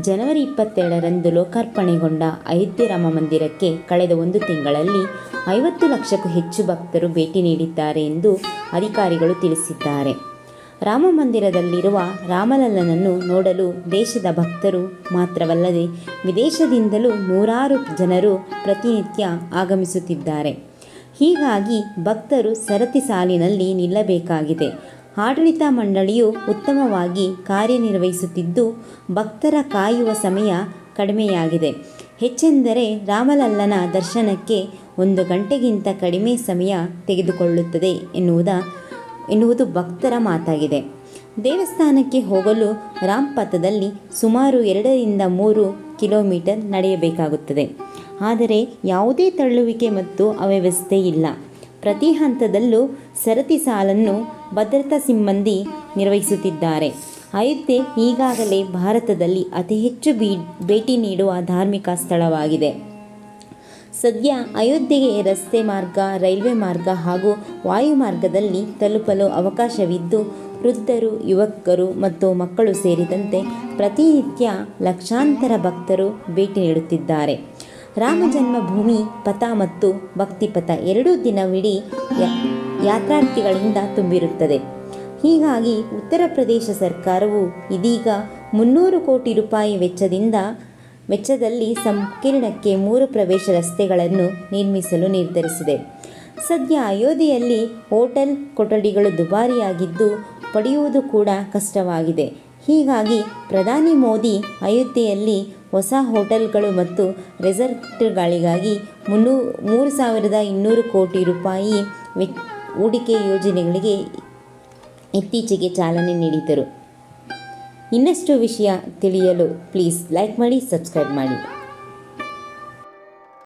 ಜನವರಿ ಇಪ್ಪತ್ತೆರಡರಂದು ಲೋಕಾರ್ಪಣೆಗೊಂಡ ಅಯೋಧ್ಯೆ ರಾಮ ಮಂದಿರಕ್ಕೆ ಕಳೆದ ಒಂದು ತಿಂಗಳಲ್ಲಿ ಐವತ್ತು ಲಕ್ಷಕ್ಕೂ ಹೆಚ್ಚು ಭಕ್ತರು ಭೇಟಿ ನೀಡಿದ್ದಾರೆ ಎಂದು ಅಧಿಕಾರಿಗಳು ತಿಳಿಸಿದ್ದಾರೆ. ರಾಮ ಮಂದಿರದಲ್ಲಿರುವ ರಾಮಲಲ್ಲನನ್ನು ನೋಡಲು ದೇಶದ ಭಕ್ತರು ಮಾತ್ರವಲ್ಲದೆ ವಿದೇಶದಿಂದಲೂ ನೂರಾರು ಜನರು ಪ್ರತಿನಿತ್ಯ ಆಗಮಿಸುತ್ತಿದ್ದಾರೆ. ಹೀಗಾಗಿ ಭಕ್ತರು ಸರತಿ ಸಾಲಿನಲ್ಲಿ ನಿಲ್ಲಬೇಕಾಗಿದೆ. ಆಡಳಿತ ಮಂಡಳಿಯು ಉತ್ತಮವಾಗಿ ಕಾರ್ಯನಿರ್ವಹಿಸುತ್ತಿದ್ದು, ಭಕ್ತರ ಕಾಯುವ ಸಮಯ ಕಡಿಮೆಯಾಗಿದೆ. ಹೆಚ್ಚೆಂದರೆ ರಾಮಲಲ್ಲನ ದರ್ಶನಕ್ಕೆ ಒಂದು ಗಂಟೆಗಿಂತ ಕಡಿಮೆ ಸಮಯ ತೆಗೆದುಕೊಳ್ಳುತ್ತದೆ ಎನ್ನುವುದ, ಎನ್ನುವುದು ಭಕ್ತರ ಮಾತಾಗಿದೆ. ದೇವಸ್ಥಾನಕ್ಕೆ ಹೋಗಲು ರಾಮ್ಪಥದಲ್ಲಿ ಸುಮಾರು ಎರಡರಿಂದ ಮೂರು ಕಿಲೋಮೀಟರ್ ನಡೆಯಬೇಕಾಗುತ್ತದೆ. ಆದರೆ ಯಾವುದೇ ತಳ್ಳುವಿಕೆ ಮತ್ತು ಅವ್ಯವಸ್ಥೆ ಇಲ್ಲ. ಪ್ರತಿ ಹಂತದಲ್ಲೂ ಸರತಿ ಸಾಲನ್ನು ಭದ್ರತಾ ಸಿಬ್ಬಂದಿ ನಿರ್ವಹಿಸುತ್ತಿದ್ದಾರೆ. ಅಯೋಧ್ಯೆ ಈಗಾಗಲೇ ಭಾರತದಲ್ಲಿ ಅತಿ ಹೆಚ್ಚು ಭೇಟಿ ನೀಡುವ ಧಾರ್ಮಿಕ ಸ್ಥಳವಾಗಿದೆ. ಸದ್ಯ ಅಯೋಧ್ಯೆಗೆ ರಸ್ತೆ ಮಾರ್ಗ, ರೈಲ್ವೆ ಮಾರ್ಗ ಹಾಗೂ ವಾಯು ಮಾರ್ಗದಲ್ಲಿ ತಲುಪಲು ಅವಕಾಶವಿದ್ದು, ವೃದ್ಧರು, ಯುವಕರು ಮತ್ತು ಮಕ್ಕಳು ಸೇರಿದಂತೆ ಪ್ರತಿನಿತ್ಯ ಲಕ್ಷಾಂತರ ಭಕ್ತರು ಭೇಟಿ ನೀಡುತ್ತಿದ್ದಾರೆ. ರಾಮ ಜನ್ಮಭೂಮಿ ಪಥ ಮತ್ತು ಭಕ್ತಿಪಥ ಎರಡೂ ದಿನವಿಡೀ ಯಾತ್ರಾರ್ಥಿಗಳಿಂದ ತುಂಬಿರುತ್ತದೆ. ಹೀಗಾಗಿ ಉತ್ತರ ಪ್ರದೇಶ ಸರ್ಕಾರವು ಇದೀಗ ಮುನ್ನೂರು ಕೋಟಿ ರೂಪಾಯಿ ವೆಚ್ಚದಿಂದ, ವೆಚ್ಚದಲ್ಲಿ ಸಂಕೀರ್ಣಕ್ಕೆ ಮೂರು ಪ್ರವೇಶ ರಸ್ತೆಗಳನ್ನು ನಿರ್ಮಿಸಲು ನಿರ್ಧರಿಸಿದೆ. ಸದ್ಯ ಅಯೋಧ್ಯೆಯಲ್ಲಿ ಹೋಟೆಲ್ ಕೊಠಡಿಗಳು ದುಬಾರಿಯಾಗಿದ್ದು ಪಡೆಯುವುದು ಕೂಡ ಕಷ್ಟವಾಗಿದೆ. ಹೀಗಾಗಿ ಪ್ರಧಾನಿ ಮೋದಿ ಅಯೋಧ್ಯೆಯಲ್ಲಿ ಹೊಸ ಹೋಟೆಲ್ಗಳು ಮತ್ತು ರೆಸಾರ್ಟ್ಗಳಿಗಾಗಿ ಮುನ್ನೂ, ಮೂರು ಸಾವಿರದ ಇನ್ನೂರು ಕೋಟಿ ರೂಪಾಯಿ ವೆ, ಹೂಡಿಕೆ ಯೋಜನೆಗಳಿಗೆ ಇತ್ತೀಚೆಗೆ ಚಾಲನೆ ನೀಡಿದರು ಇನ್ನಷ್ಟು ವಿಷಯ ತಿಳಿಯಲು ಪ್ಲೀಸ್ ಲೈಕ್ ಮಾಡಿ, ಸಬ್ಸ್ಕ್ರೈಬ್ ಮಾಡಿ.